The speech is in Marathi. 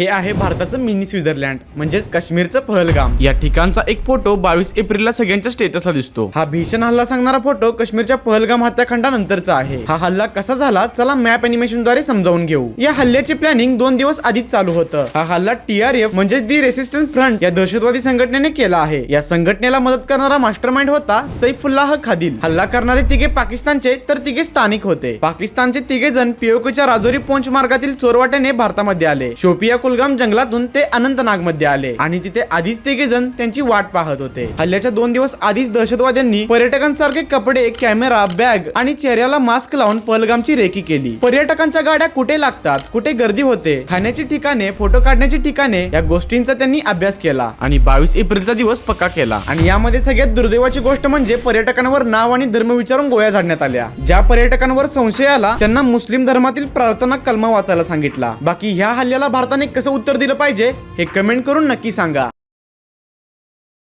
हे आहे भारताचं मिनी स्वित्झर्लंड म्हणजेच काश्मीरचं पहलगाम. या ठिकाणचा एक फोटो बावीस एप्रिलला सगळ्यांच्या स्टेटसला दिसतो. हा भीषण हल्ला सांगणारा फोटो काश्मीरच्या पहलगाम हत्याकांडानंतरचा आहे. हा हल्ला कसा झाला चला मॅप अॅनिमेशनद्वारे समजावून घेऊ. या हल्ल्याचे प्लॅनिंग दोन दिवस आधीच चालू होतं. हा हल्ला टीआरएफ म्हणजे दी रेसिस्टन्स फ्रंट या दहशतवादी संघटनेने केला आहे. या संघटनेला मदत करणारा मास्टर माइंड होता सैफुल्लाह खादिल. हल्ला करणारे तिघे पाकिस्तानचे तर तिघे स्थानिक होते. पाकिस्तानचे तिघे जण पिओकेच्या राजौरी पोंच मार्गातील चोरवाट्याने भारतामध्ये आले. शोपिया कुलगाम जंगलातून ते अनंतनागमध्ये आले. आणि तिथे आधीच तिघे जण त्यांची वाट पाहत होते. हल्ल्याच्या दोन दिवस आधीच दहशतवाद्यांनी पर्यटकांसारखे कपडे कॅमेरा बॅग आणि चेहऱ्याला मास्क लावून पहलगामची रेकी केली. पर्यटकांच्या गाड्या कुठे लागतात कुठे गर्दी होते खाण्याची ठिकाणे फोटो काढण्याची ठिकाणे या गोष्टींचा त्यांनी अभ्यास केला आणि बावीस एप्रिलचा दिवस पक्का केला. आणि यामध्ये सगळ्यात दुर्दैवाची गोष्ट म्हणजे पर्यटकांवर नाव आणि धर्म विचारून गोळ्या झाडण्यात आल्या. ज्या पर्यटकांवर संशय आला त्यांना मुस्लिम धर्मातील प्रार्थना कलमा वाचायला सांगितला. बाकी ह्या हल्ल्याला भारताने कसं उत्तर दिलं पाहिजे हे कमेंट करून नक्की सांगा.